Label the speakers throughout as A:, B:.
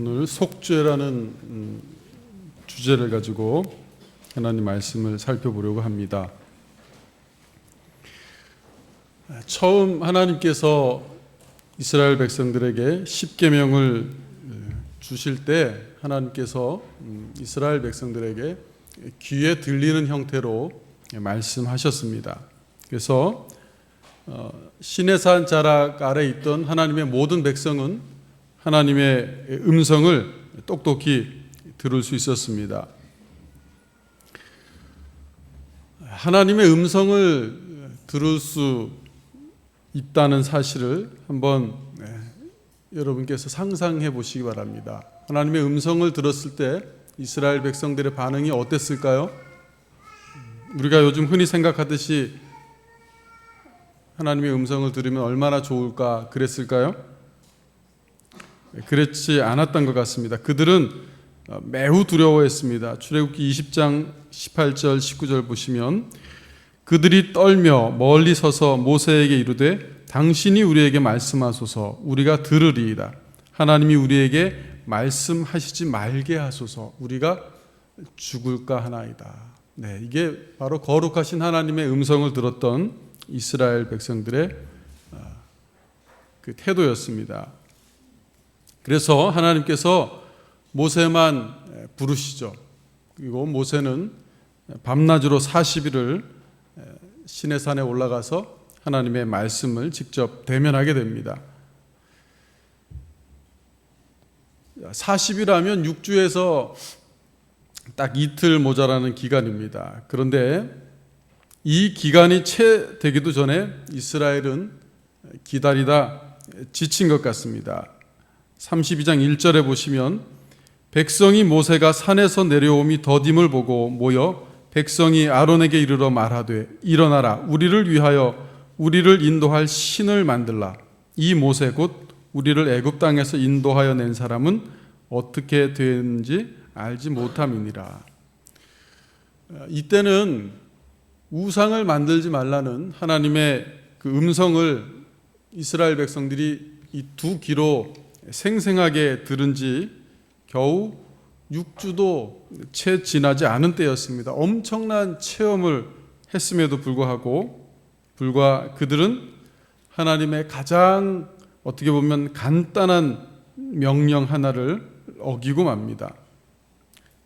A: 오늘 속죄라는 음, 주제를 가지고 하나님 말씀을 살펴보려고 합니다. 처음 하나님께서 이스라엘 백성들에게 십계명을 주실 때 하나님께서 음, 이스라엘 백성들에게 귀에 들리는 형태로 말씀하셨습니다. 그래서 어, 시내산 자락 아래 있던 하나님의 모든 백성은 하나님의 음성을 똑똑히 들을 수 있었습니다. 하나님의 음성을 들을 수 있다는 사실을 한번 네, 여러분께서 상상해 보시기 바랍니다. 하나님의 음성을 들었을 때 이스라엘 백성들의 반응이 어땠을까요? 우리가 요즘 흔히 생각하듯이 하나님의 음성을 들으면 얼마나 좋을까 그랬을까요? 그렇지 않았던 것 같습니다. 그들은 매우 두려워했습니다. 출애굽기 20장 18절 19절 보시면 그들이 떨며 멀리 서서 모세에게 이르되 당신이 우리에게 말씀하소서 우리가 들으리이다. 하나님이 우리에게 말씀하시지 말게 하소서 우리가 죽을까 하나이다. 네, 이게 바로 거룩하신 하나님의 음성을 들었던 이스라엘 백성들의 그 태도였습니다. 그래서 하나님께서 모세만 부르시죠. 그리고 모세는 밤낮으로 40일을 시내산에 올라가서 하나님의 말씀을 직접 대면하게 됩니다. 40일하면 6주에서 딱 이틀 모자라는 기간입니다. 그런데 이 기간이 채 되기도 전에 이스라엘은 기다리다 지친 것 같습니다. 32장 1절에 보시면 백성이 모세가 산에서 내려옴이 더딤을 보고 모여 백성이 아론에게 이르러 말하되 일어나라 우리를 위하여 우리를 인도할 신을 만들라 이 모세 곧 우리를 애굽 땅에서 인도하여 낸 사람은 어떻게 되는지 알지 못함이니라. 이때는 우상을 만들지 말라는 하나님의 그 음성을 이스라엘 백성들이 이 두 귀로 생생하게 들은 지 겨우 6주도 채 지나지 않은 때였습니다. 엄청난 체험을 했음에도 불구하고 불과 그들은 하나님의 가장 어떻게 보면 간단한 명령 하나를 어기고 맙니다.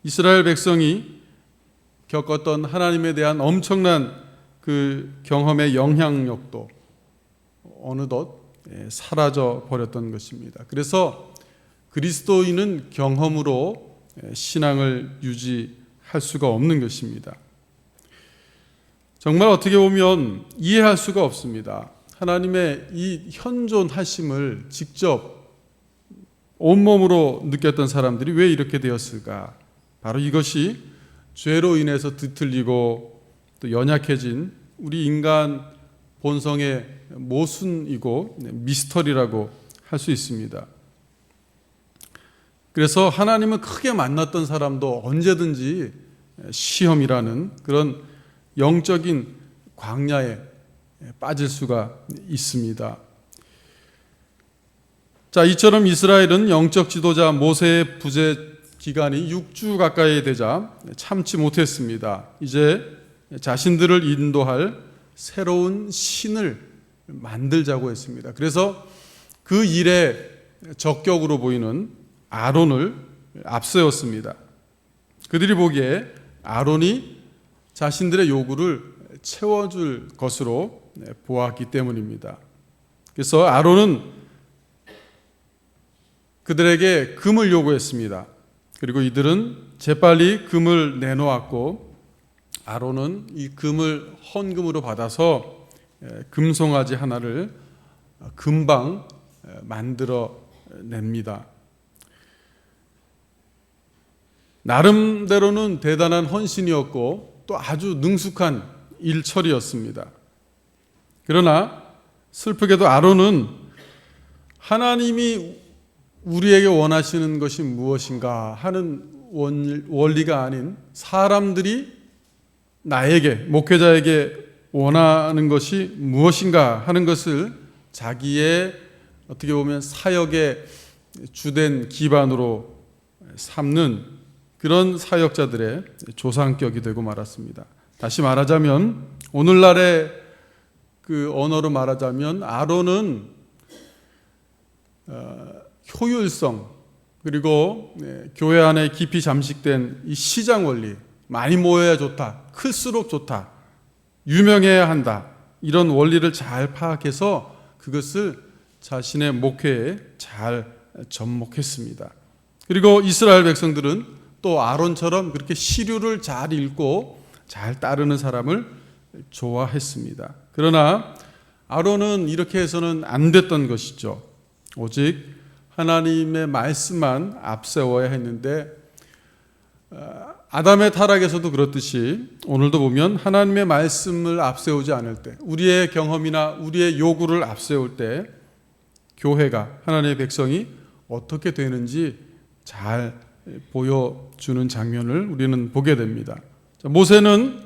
A: 이스라엘 백성이 겪었던 하나님에 대한 엄청난 그 경험의 영향력도 어느덧 사라져 버렸던 것입니다. 그래서 그리스도인은 경험으로 신앙을 유지할 수가 없는 것입니다. 정말 어떻게 보면 이해할 수가 없습니다. 하나님의 이 현존하심을 직접 온몸으로 느꼈던 사람들이 왜 이렇게 되었을까? 바로 이것이 죄로 인해서 뒤틀리고 또 연약해진 우리 인간 본성의 모순이고 미스터리라고 할 수 있습니다. 그래서 하나님을 크게 만났던 사람도 언제든지 시험이라는 그런 영적인 광야에 빠질 수가 있습니다. 자, 이처럼 이스라엘은 영적 지도자 모세의 부재 기간이 6주 가까이 되자 참지 못했습니다. 이제 자신들을 인도할 새로운 신을 만들자고 했습니다. 그래서 그 일에 적격으로 보이는 아론을 앞세웠습니다. 그들이 보기에 아론이 자신들의 요구를 채워줄 것으로 보았기 때문입니다. 그래서 아론은 그들에게 금을 요구했습니다. 그리고 이들은 재빨리 금을 내놓았고 아론은 이 금을 헌금으로 받아서 금송아지 하나를 금방 만들어 냅니다. 나름대로는 대단한 헌신이었고 또 아주 능숙한 일처리였습니다. 그러나 슬프게도 아론은 하나님이 우리에게 원하시는 것이 무엇인가 하는 원리가 아닌 사람들이 나에게 목회자에게 원하는 것이 무엇인가 하는 것을 자기의 어떻게 보면 사역의 주된 기반으로 삼는 그런 사역자들의 조상격이 되고 말았습니다. 다시 말하자면 오늘날의 그 언어로 말하자면 아론은 어, 효율성 그리고 네, 교회 안에 깊이 잠식된 이 시장 원리 많이 모여야 좋다 클수록 좋다 유명해야 한다 이런 원리를 잘 파악해서 그것을 자신의 목회에 잘 접목했습니다. 그리고 이스라엘 백성들은 또 아론처럼 그렇게 시류를 잘 읽고 잘 따르는 사람을 좋아했습니다. 그러나 아론은 이렇게 해서는 안 됐던 것이죠. 오직 하나님의 말씀만 앞세워야 했는데 어, 아담의 타락에서도 그렇듯이 오늘도 보면 하나님의 말씀을 앞세우지 않을 때 우리의 경험이나 우리의 요구를 앞세울 때 교회가 하나님의 백성이 어떻게 되는지 잘 보여주는 장면을 우리는 보게 됩니다. 자, 모세는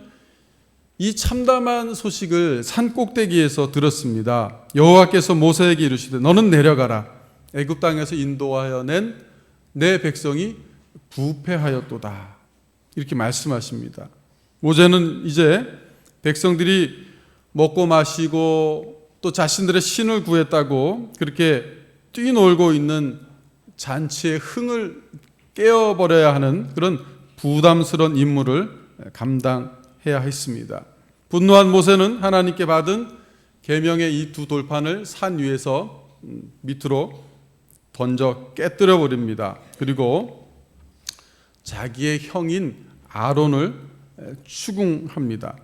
A: 이 참담한 소식을 산 꼭대기에서 들었습니다. 여호와께서 모세에게 이르시되 너는 내려가라. 애굽 땅에서 인도하여 낸 내 백성이 부패하였도다. 이렇게 말씀하십니다. 모세는 이제 백성들이 먹고 마시고 또 자신들의 신을 구했다고 그렇게 뛰놀고 있는 잔치의 흥을 깨어버려야 하는 그런 부담스러운 임무를 감당해야 했습니다. 분노한 모세는 하나님께 받은 계명의 이 두 돌판을 산 위에서 음, 밑으로 던져 깨뜨려 버립니다. 그리고 자기의 형인 아론을 추궁합니다.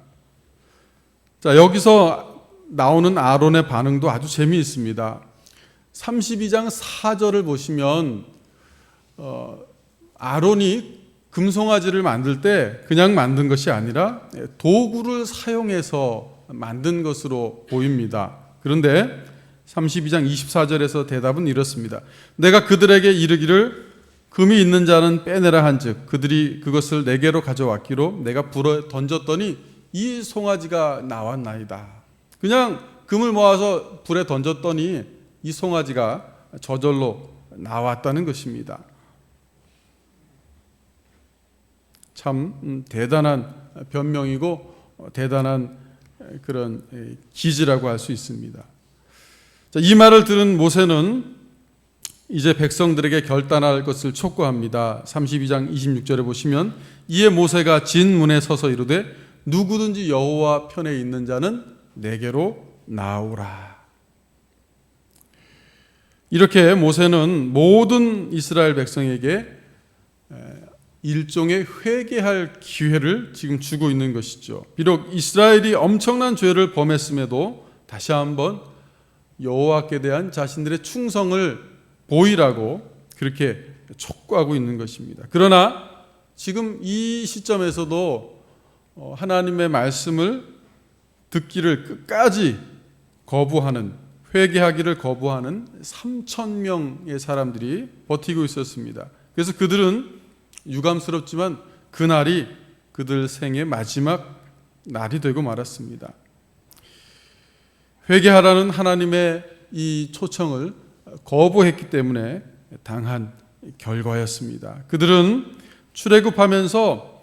A: 자, 여기서 나오는 아론의 반응도 아주 재미있습니다. 32장 4절을 보시면 어, 아론이 금송아지를 만들 때 그냥 만든 것이 아니라 도구를 사용해서 만든 것으로 보입니다. 그런데 32장 24절에서 대답은 이렇습니다. 내가 그들에게 이르기를 금이 있는 자는 빼내라 한즉 그들이 그것을 내게로 가져왔기로 내가 불어 던졌더니 이 송아지가 나왔나이다. 그냥 금을 모아서 불에 던졌더니 이 송아지가 저절로 나왔다는 것입니다. 참 음, 대단한 변명이고 어, 대단한 그런 기지라고 할 수 있습니다. 이 말을 들은 모세는 이제 백성들에게 결단할 것을 촉구합니다. 32장 26절에 보시면 이에 모세가 진 문에 서서 이르되 누구든지 여호와 편에 있는 자는 내게로 나오라. 이렇게 모세는 모든 이스라엘 백성에게 일종의 회개할 기회를 지금 주고 있는 것이죠. 비록 이스라엘이 엄청난 죄를 범했음에도 다시 한번 여호와께 대한 자신들의 충성을 보이라고 그렇게 촉구하고 있는 것입니다. 그러나 지금 이 시점에서도 어, 하나님의 말씀을 듣기를 끝까지 거부하는 회개하기를 거부하는 3천 명의 사람들이 버티고 있었습니다. 그래서 그들은 유감스럽지만 그날이 그들 생의 마지막 날이 되고 말았습니다. 회개하라는 하나님의 이 초청을 거부했기 때문에 당한 결과였습니다. 그들은 출애굽하면서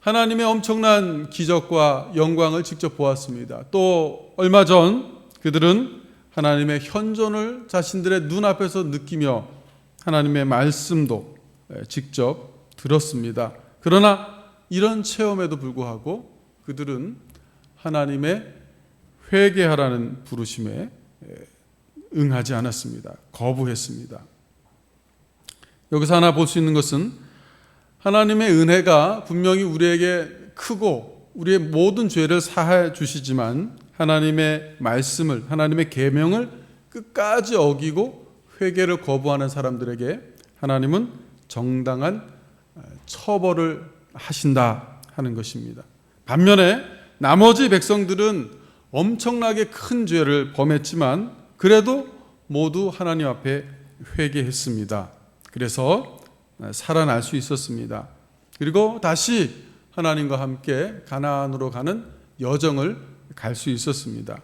A: 하나님의 엄청난 기적과 영광을 직접 보았습니다. 또 얼마 전 그들은 하나님의 현존을 자신들의 눈앞에서 느끼며 하나님의 말씀도 직접 들었습니다. 그러나 이런 체험에도 불구하고 그들은 하나님의 회개하라는 부르심에 응하지 않았습니다. 거부했습니다. 여기서 하나 볼 수 있는 것은 하나님의 은혜가 분명히 우리에게 크고 우리의 모든 죄를 사해 주시지만 하나님의 말씀을 하나님의 계명을 끝까지 어기고 회개를 거부하는 사람들에게 하나님은 정당한 처벌을 하신다 하는 것입니다. 반면에 나머지 백성들은 엄청나게 큰 죄를 범했지만 그래도 모두 하나님 앞에 회개했습니다. 그래서 살아날 수 있었습니다. 그리고 다시 하나님과 함께 가나안으로 가는 여정을 갈 수 있었습니다.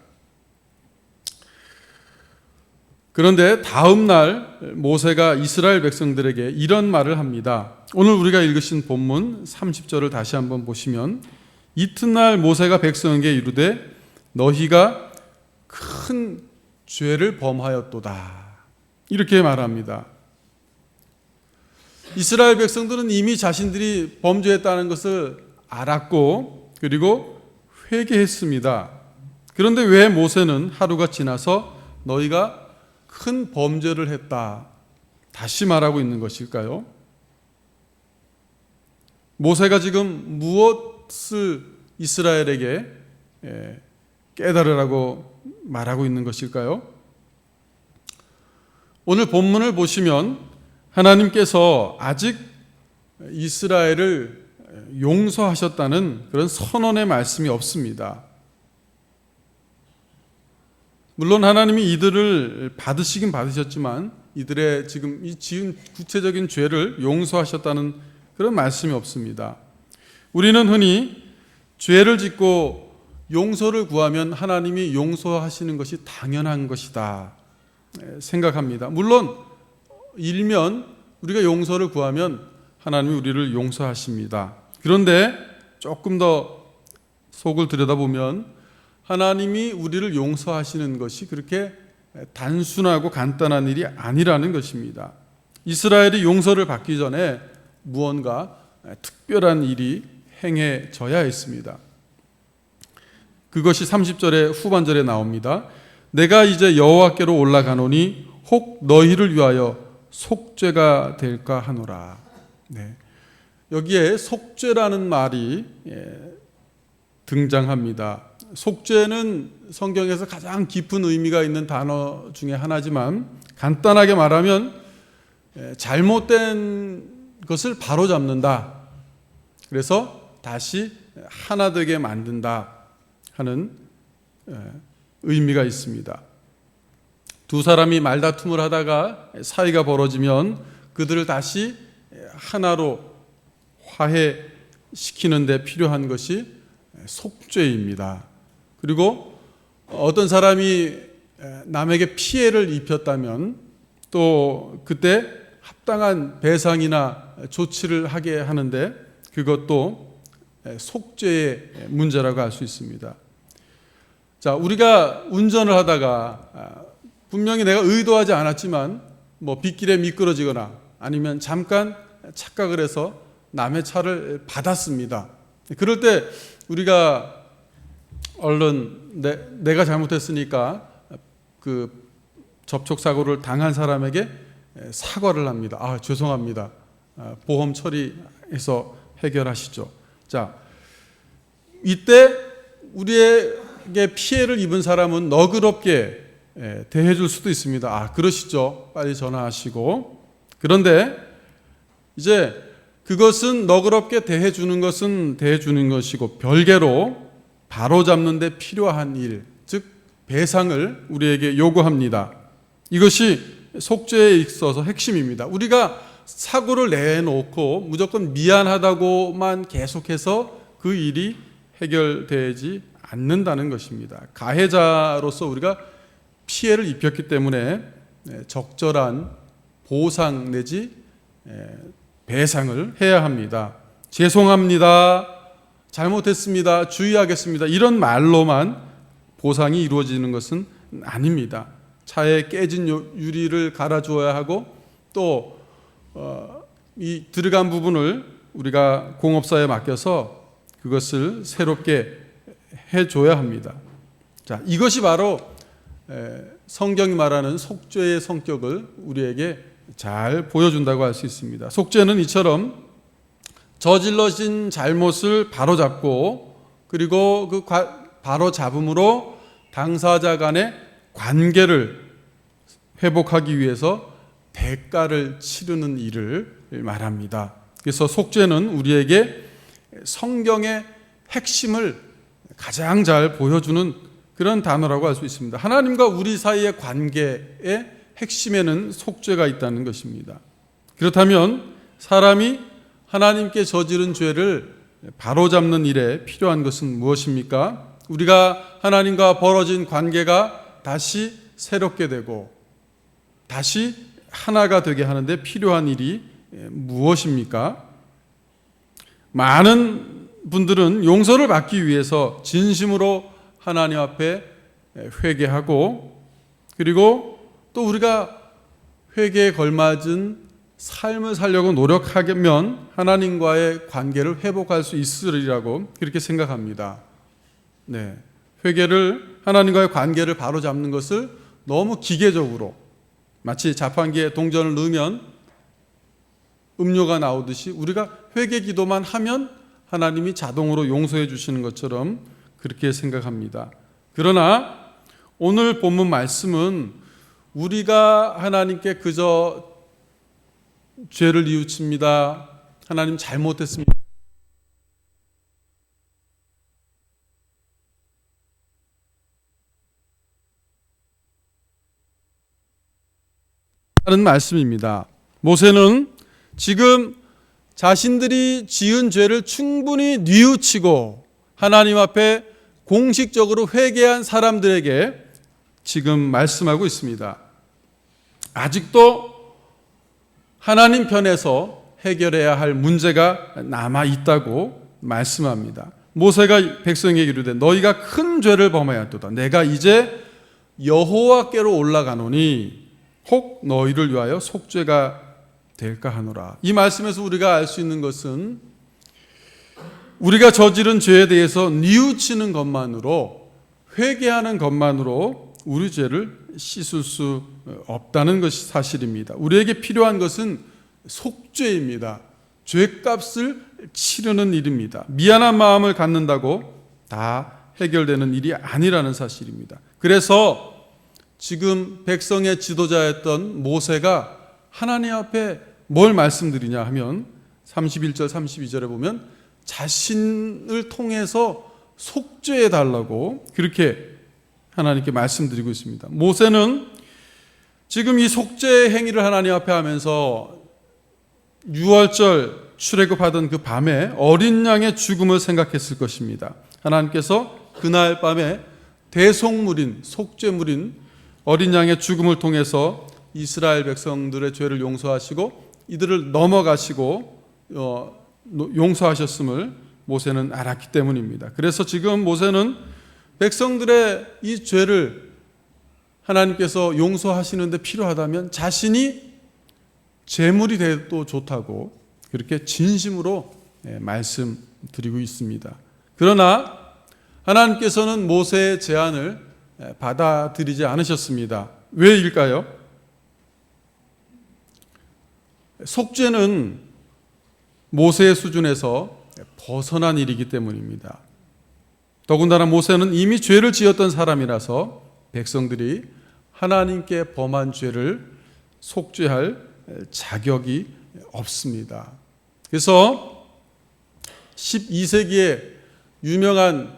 A: 그런데 다음 날 모세가 이스라엘 백성들에게 이런 말을 합니다. 오늘 우리가 읽으신 본문 30절을 다시 한번 보시면 이튿날 모세가 백성에게 이르되 너희가 큰 죄를 범하였도다. 이렇게 말합니다. 이스라엘 백성들은 이미 자신들이 범죄했다는 것을 알았고 그리고 회개했습니다. 그런데 왜 모세는 하루가 지나서 너희가 큰 범죄를 했다. 다시 말하고 있는 것일까요? 모세가 지금 무엇을 이스라엘에게 예, 깨달으라고 말하고 있는 것일까요? 오늘 본문을 보시면 하나님께서 아직 이스라엘을 용서하셨다는 그런 선언의 말씀이 없습니다. 물론 하나님이 이들을 받으시긴 받으셨지만 이들의 지금 이 지은 구체적인 죄를 용서하셨다는 그런 말씀이 없습니다. 우리는 흔히 죄를 짓고 용서를 구하면 하나님이 용서하시는 것이 당연한 것이다 생각합니다. 물론 일면 우리가 용서를 구하면 하나님이 우리를 용서하십니다. 그런데 조금 더 속을 들여다보면 하나님이 우리를 용서하시는 것이 그렇게 단순하고 간단한 일이 아니라는 것입니다. 이스라엘이 용서를 받기 전에 무언가 특별한 일이 행해져야 했습니다. 그것이 30절의 후반절에 나옵니다. 내가 이제 여호와께로 올라가노니 혹 너희를 위하여 속죄가 될까 하노라. 네. 여기에 속죄라는 말이 예, 등장합니다. 속죄는 성경에서 가장 깊은 의미가 있는 단어 중에 하나지만 간단하게 말하면 예, 잘못된 것을 바로 잡는다. 그래서 다시 하나 되게 만든다 하는 예, 의미가 있습니다. 두 사람이 말다툼을 하다가 사이가 벌어지면 그들을 다시 하나로 화해시키는 데 필요한 것이 속죄입니다. 그리고 어떤 사람이 남에게 피해를 입혔다면 또 그때 합당한 배상이나 조치를 하게 하는데 그것도 속죄의 문제라고 할 수 있습니다. 자, 우리가 운전을 하다가 분명히 내가 의도하지 않았지만 뭐 빗길에 미끄러지거나 아니면 잠깐 착각을 해서 남의 차를 받았습니다. 그럴 때 우리가 얼른 내, 내가 잘못했으니까 그 접촉 사고를 당한 사람에게 사과를 합니다. 아 죄송합니다. 아, 보험 처리해서 해결하시죠. 자 이때 우리 에게 피해를 입은 사람은 너그럽게 대해 줄 수도 있습니다. 아 그러시죠. 빨리 전화하시고 그런데 이제 그것은 너그럽게 대해 주는 것은 대해 주는 것이고 별개로 바로 잡는 데 필요한 일, 즉 배상을 우리에게 요구합니다. 이것이 속죄에 있어서 핵심입니다. 우리가 사고를 내놓고 무조건 미안하다고만 계속해서 그 일이 해결되지 않는다는 것입니다. 가해자로서 우리가 피해를 입혔기 때문에 적절한 보상 내지 배상을 해야 합니다. 죄송합니다. 잘못했습니다. 주의하겠습니다. 이런 말로만 보상이 이루어지는 것은 아닙니다. 차에 깨진 유리를 갈아주어야 하고 또이 어, 들어간 부분을 우리가 공업사에 맡겨서 그것을 새롭게 해줘야 합니다. 자, 이것이 바로 성경이 말하는 속죄의 성격을 우리에게 잘 보여준다고 할 수 있습니다. 속죄는 이처럼 저질러진 잘못을 바로잡고 그리고 그 바로 잡음으로 당사자 간의 관계를 회복하기 위해서 대가를 치르는 일을 말합니다. 그래서 속죄는 우리에게 성경의 핵심을 가장 잘 보여주는 그런 단어라고 할 수 있습니다. 하나님과 우리 사이의 관계의 핵심에는 속죄가 있다는 것입니다. 그렇다면 사람이 하나님께 저지른 죄를 바로잡는 일에 필요한 것은 무엇입니까? 우리가 하나님과 벌어진 관계가 다시 새롭게 되고 다시 하나가 되게 하는데 필요한 일이 무엇입니까? 많은 분들은 용서를 받기 위해서 진심으로 하나님 앞에 회개하고 그리고 또 우리가 회개에 걸맞은 삶을 살려고 노력하면 하나님과의 관계를 회복할 수 있으리라고 그렇게 생각합니다. 네. 회개를 하나님과의 관계를 바로 잡는 것을 너무 기계적으로 마치 자판기에 동전을 넣으면 음료가 나오듯이 우리가 회개 기도만 하면 하나님이 자동으로 용서해 주시는 것처럼 그렇게 생각합니다. 그러나 오늘 본문 말씀은 우리가 하나님께 그저 죄를 뉘우칩니다. 하나님 잘못했습니다. 하는 말씀입니다. 모세는 지금 자신들이 지은 죄를 충분히 뉘우치고 하나님 앞에 공식적으로 회개한 사람들에게 지금 말씀하고 있습니다. 아직도 하나님 편에서 해결해야 할 문제가 남아 있다고 말씀합니다. 모세가 백성에게 이르되 너희가 큰 죄를 범하였도다. 내가 이제 여호와께로 올라가노니 혹 너희를 위하여 속죄가 될까 하노라. 이 말씀에서 우리가 알 수 있는 것은 우리가 저지른 죄에 대해서 뉘우치는 것만으로 회개하는 것만으로 우리 죄를 씻을 수 없다는 것이 사실입니다. 우리에게 필요한 것은 속죄입니다. 죄값을 치르는 일입니다. 미안한 마음을 갖는다고 다 해결되는 일이 아니라는 사실입니다. 그래서 지금 백성의 지도자였던 모세가 하나님 앞에 뭘 말씀드리냐 하면 31절 32절에 보면 자신을 통해서 속죄해 달라고 그렇게 하나님께 말씀드리고 있습니다. 모세는 지금 이 속죄 행위를 하나님 앞에 하면서 6월절 출애굽하던 그 밤에 어린 양의 죽음을 생각했을 것입니다. 하나님께서 그날 밤에 대속물인 속죄물인 어린 양의 죽음을 통해서 이스라엘 백성들의 죄를 용서하시고 이들을 넘어가시고 어, 용서하셨음을 모세는 알았기 때문입니다. 그래서 지금 모세는 백성들의 이 죄를 하나님께서 용서하시는데 필요하다면 자신이 제물이 돼도 좋다고 그렇게 진심으로 예, 말씀드리고 있습니다. 그러나 하나님께서는 모세의 제안을 예, 받아들이지 않으셨습니다. 왜일까요? 속죄는 모세의 수준에서 벗어난 일이기 때문입니다. 더군다나 모세는 이미 죄를 지었던 사람이라서 백성들이 하나님께 범한 죄를 속죄할 자격이 없습니다. 그래서 12세기에 유명한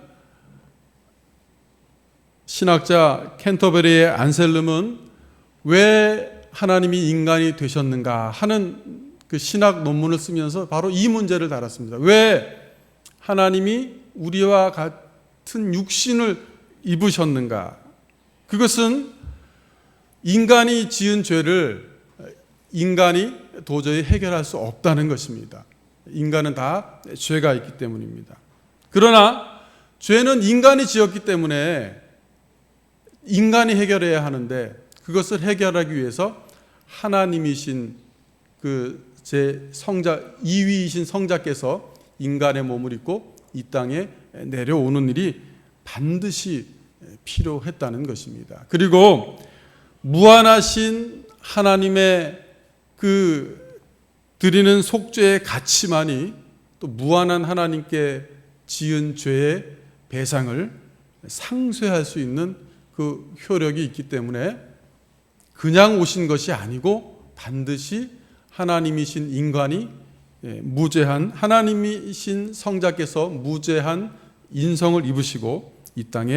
A: 신학자 캔터베리의 안셀름은 왜 하나님이 인간이 되셨는가 하는 그 신학 논문을 쓰면서 바로 이 문제를 달았습니다. 왜 하나님이 우리와 같은 육신을 입으셨는가? 그것은 인간이 지은 죄를 인간이 도저히 해결할 수 없다는 것입니다. 인간은 다 죄가 있기 때문입니다. 그러나 죄는 인간이 지었기 때문에 인간이 해결해야 하는데 그것을 해결하기 위해서 하나님이신 그 제 성자 이위이신 성자께서 인간의 몸을 입고 이 땅에 내려오는 일이 반드시 필요했다는 것입니다. 그리고 무한하신 하나님의 그 드리는 속죄의 가치만이 또 무한한 하나님께 지은 죄의 배상을 상쇄할 수 있는 그 효력이 있기 때문에 그냥 오신 것이 아니고 반드시 하나님이신 인간이 예, 무죄한 하나님이신 성자께서 무죄한 인성을 입으시고 이 땅에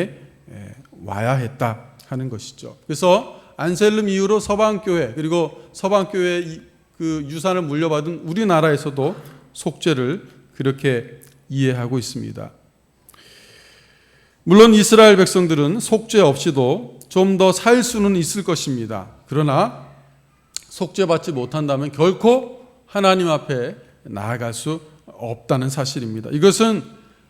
A: 예, 와야 했다 하는 것이죠. 그래서 안셀름 이후로 서방 교회 그리고 서방 교회 그 유산을 물려받은 우리나라에서도 속죄를 그렇게 이해하고 있습니다. 물론 이스라엘 백성들은 속죄 없이도 좀 더 살 수는 있을 것입니다. 그러나 속죄받지 못한다면 결코 하나님 앞에 나아갈 수 없다는 사실입니다. 이것은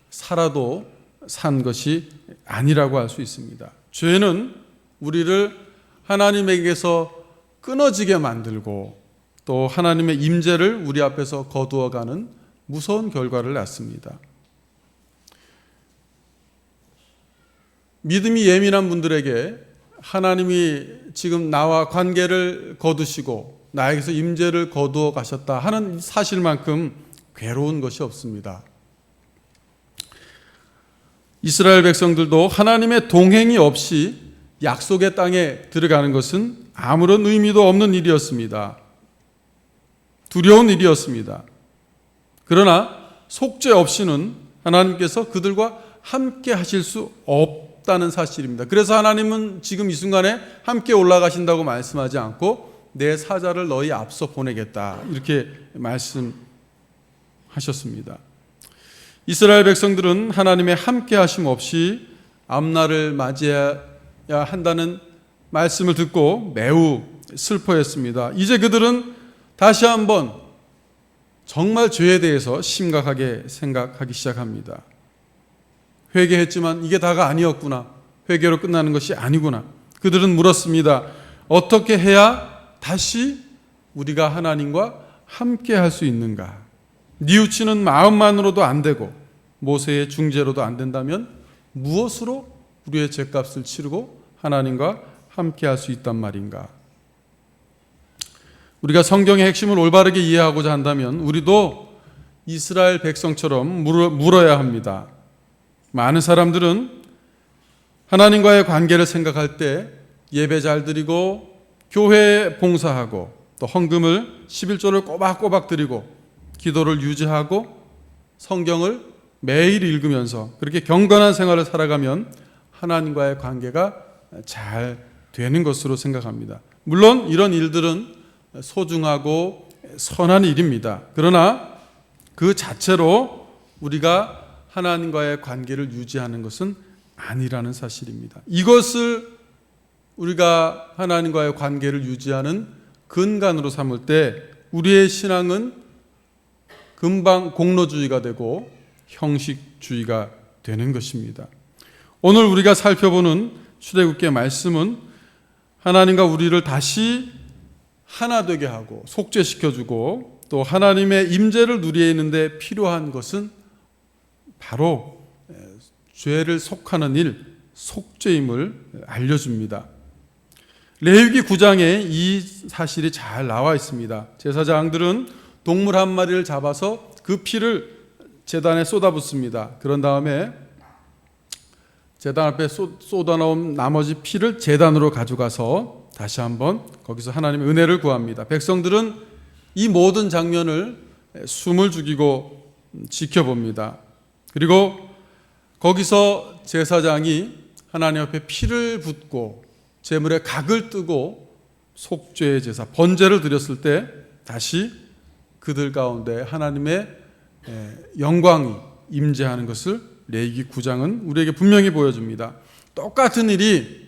A: 살아도 산 것이 아니라고 할 수 있습니다. 죄는 우리를 하나님에게서 끊어지게 만들고 또 하나님의 임재를 우리 앞에서 거두어가는 무서운 결과를 낳습니다. 믿음이 예민한 분들에게 하나님이 지금 나와 관계를 거두시고 나에게서 임재를 거두어 가셨다 하는 사실만큼 괴로운 것이 없습니다. 이스라엘 백성들도 하나님의 동행이 없이 약속의 땅에 들어가는 것은 아무런 의미도 없는 일이었습니다. 두려운 일이었습니다. 그러나 속죄 없이는 하나님께서 그들과 함께 하실 수 없다 는 사실입니다. 그래서 하나님은 지금 이 순간에 함께 올라가신다고 말씀하지 않고 내 사자를 너희 앞서 보내겠다. 이렇게 말씀하셨습니다. 이스라엘 백성들은 하나님의 함께 하심 없이 앞날을 맞이해야 한다는 말씀을 듣고 매우 슬퍼했습니다. 이제 그들은 다시 한번 정말 죄에 대해서 심각하게 생각하기 시작합니다. 회개했지만 이게 다가 아니었구나. 회개로 끝나는 것이 아니구나. 그들은 물었습니다. 어떻게 해야 다시 우리가 하나님과 함께 할 수 있는가? 뉘우치는 마음만으로도 안 되고 모세의 중재로도 안 된다면 무엇으로 우리의 죄값을 치르고 하나님과 함께 할 수 있단 말인가? 우리가 성경의 핵심을 올바르게 이해하고자 한다면 우리도 이스라엘 백성처럼 물어, 물어야 합니다. 많은 사람들은 하나님과의 관계를 생각할 때 예배 잘 드리고 교회 봉사하고 또 헌금을 11조를 꼬박꼬박 드리고 기도를 유지하고 성경을 매일 읽으면서 그렇게 경건한 생활을 살아가면 하나님과의 관계가 잘 되는 것으로 생각합니다. 물론 이런 일들은 소중하고 선한 일입니다. 그러나 그 자체로 우리가 하나님과의 관계를 유지하는 것은 아니라는 사실입니다. 이것을 우리가 하나님과의 관계를 유지하는 근간으로 삼을 때 우리의 신앙은 금방 공로주의가 되고 형식주의가 되는 것입니다. 오늘 우리가 살펴보는 출애굽기의 말씀은 하나님과 우리를 다시 하나 되게 하고 속죄시켜 주고 또 하나님의 임재를 누리에 있는데 필요한 것은 바로 죄를 속하는 일, 속죄임을 알려줍니다. 레위기 9장에 이 사실이 잘 나와 있습니다. 제사장들은 동물 한 마리를 잡아서 그 피를 재단에 쏟아붓습니다. 그런 다음에 재단 앞에 쏟아놓은 나머지 피를 재단으로 가져가서 다시 한번 거기서 하나님의 은혜를 구합니다. 백성들은 이 모든 장면을 숨을 죽이고 지켜봅니다. 그리고 거기서 제사장이 하나님 앞에 피를 붓고 제물에 각을 뜨고 속죄의 제사 번제를 드렸을 때 다시 그들 가운데 하나님의 영광이 임재하는 것을 레이기 9장은 우리에게 분명히 보여줍니다. 똑같은 일이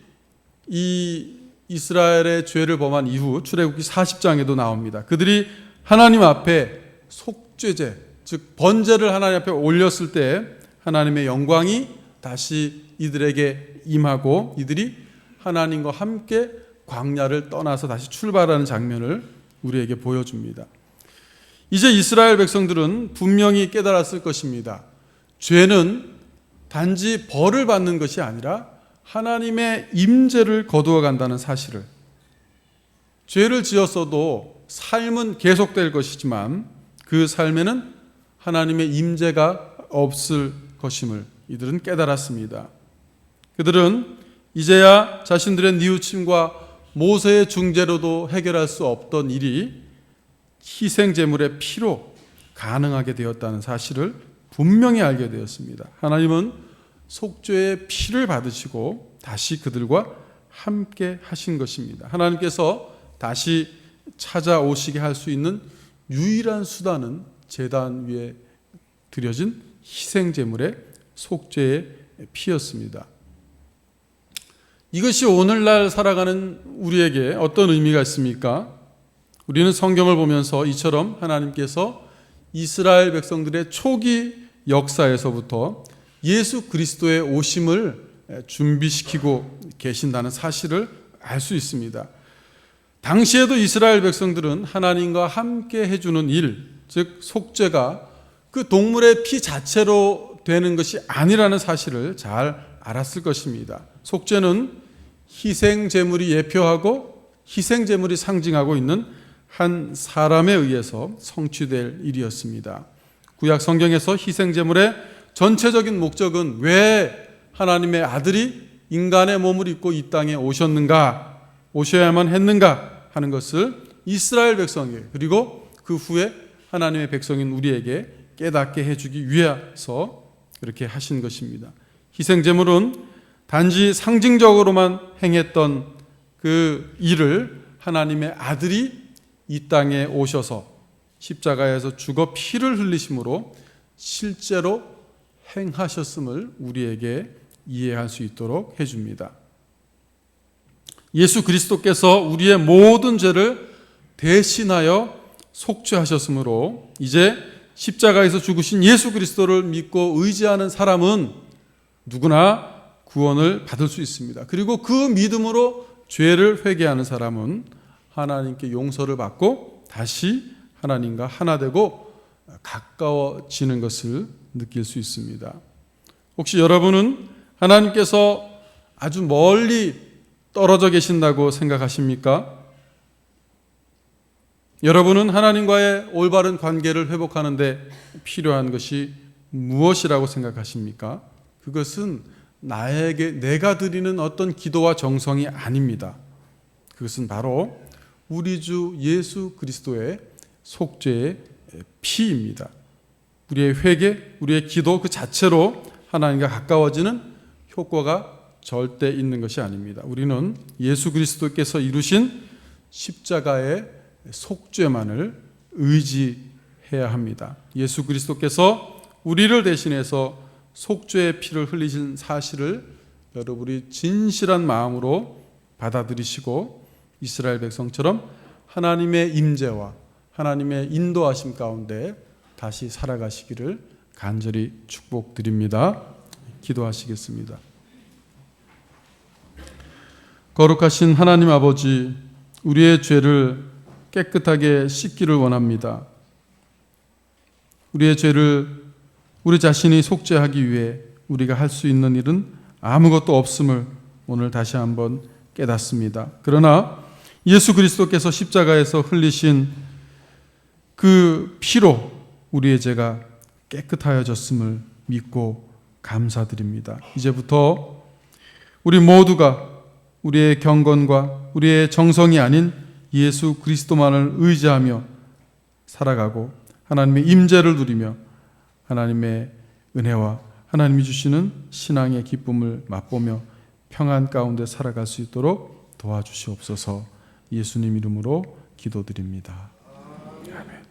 A: 이 이스라엘의 죄를 범한 이후 출애굽기 40장에도 나옵니다. 그들이 하나님 앞에 속죄제 즉 번제를 하나님 앞에 올렸을 때 하나님의 영광이 다시 이들에게 임하고 이들이 하나님과 함께 광야를 떠나서 다시 출발하는 장면을 우리에게 보여줍니다. 이제 이스라엘 백성들은 분명히 깨달았을 것입니다. 죄는 단지 벌을 받는 것이 아니라 하나님의 임재를 거두어 간다는 사실을 죄를 지었어도 삶은 계속될 것이지만 그 삶에는 하나님의 임재가 없을 것임을 이들은 깨달았습니다. 그들은 이제야 자신들의 뉘우침과 모세의 중재로도 해결할 수 없던 일이 희생 제물의 피로 가능하게 되었다는 사실을 분명히 알게 되었습니다. 하나님은 속죄의 피를 받으시고 다시 그들과 함께 하신 것입니다. 하나님께서 다시 찾아오시게 할 수 있는 유일한 수단은 제단 위에 드려진 희생 제물의 속죄의 피였습니다. 이것이 오늘날 살아가는 우리에게 어떤 의미가 있습니까? 우리는 성경을 보면서 이처럼 하나님께서 이스라엘 백성들의 초기 역사에서부터 예수 그리스도의 오심을 준비시키고 계신다는 사실을 알 수 있습니다. 당시에도 이스라엘 백성들은 하나님과 함께 해주는 일, 즉 속죄가 그 동물의 피 자체로 되는 것이 아니라는 사실을 잘 알았을 것입니다. 속죄는 희생 제물이 예표하고 희생 제물이 상징하고 있는 한 사람에 의해서 성취될 일이었습니다. 구약 성경에서 희생 제물의 전체적인 목적은 왜 하나님의 아들이 인간의 몸을 입고 이 땅에 오셨는가, 오셔야만 했는가 하는 것을 이스라엘 백성에게 그리고 그 후에 하나님의 백성인 우리에게 깨닫게 해주기 위해서 그렇게 하신 것입니다. 희생 제물은 단지 상징적으로만 행했던 그 일을 하나님의 아들이 이 땅에 오셔서 십자가에서 죽어 피를 흘리심으로 실제로 행하셨음을 우리에게 이해할 수 있도록 해줍니다. 예수 그리스도께서 우리의 모든 죄를 대신하여 속죄하셨으므로 이제 십자가에서 죽으신 예수 그리스도를 믿고 의지하는 사람은 누구나 구원을 받을 수 있습니다. 그리고 그 믿음으로 죄를 회개하는 사람은 하나님께 용서를 받고 다시 하나님과 하나 되고 가까워지는 것을 느낄 수 있습니다. 혹시 여러분은 하나님께서 아주 멀리 떨어져 계신다고 생각하십니까? 여러분은 하나님과의 올바른 관계를 회복하는데 필요한 것이 무엇이라고 생각하십니까? 그것은 나에게 내가 드리는 어떤 기도와 정성이 아닙니다. 그것은 바로 우리 주 예수 그리스도의 속죄의 피입니다. 우리의 회개, 우리의 기도 그 자체로 하나님과 가까워지는 효과가 절대 있는 것이 아닙니다. 우리는 예수 그리스도께서 이루신 십자가의 속죄만을 의지해야 합니다. 예수 그리스도께서 우리를 대신해서 속죄의 피를 흘리신 사실을 여러분이 진실한 마음으로 받아들이시고 이스라엘 백성처럼 하나님의 임재와 하나님의 인도하심 가운데 다시 살아가시기를 간절히 축복드립니다. 기도하시겠습니다. 거룩하신 하나님 아버지, 우리의 죄를 깨끗하게 씻기를 원합니다. 우리의 죄를 우리 자신이 속죄하기 위해 우리가 할 수 있는 일은 아무것도 없음을 오늘 다시 한번 깨닫습니다. 그러나 예수 그리스도께서 십자가에서 흘리신 그 피로 우리의 죄가 깨끗하여졌음을 믿고 감사드립니다. 이제부터 우리 모두가 우리의 경건과 우리의 정성이 아닌 예수 그리스도만을 의지하며 살아가고 하나님의 임재를 누리며 하나님의 은혜와 하나님이 주시는 신앙의 기쁨을 맛보며 평안 가운데 살아갈 수 있도록 도와주시옵소서 예수님 이름으로 기도드립니다.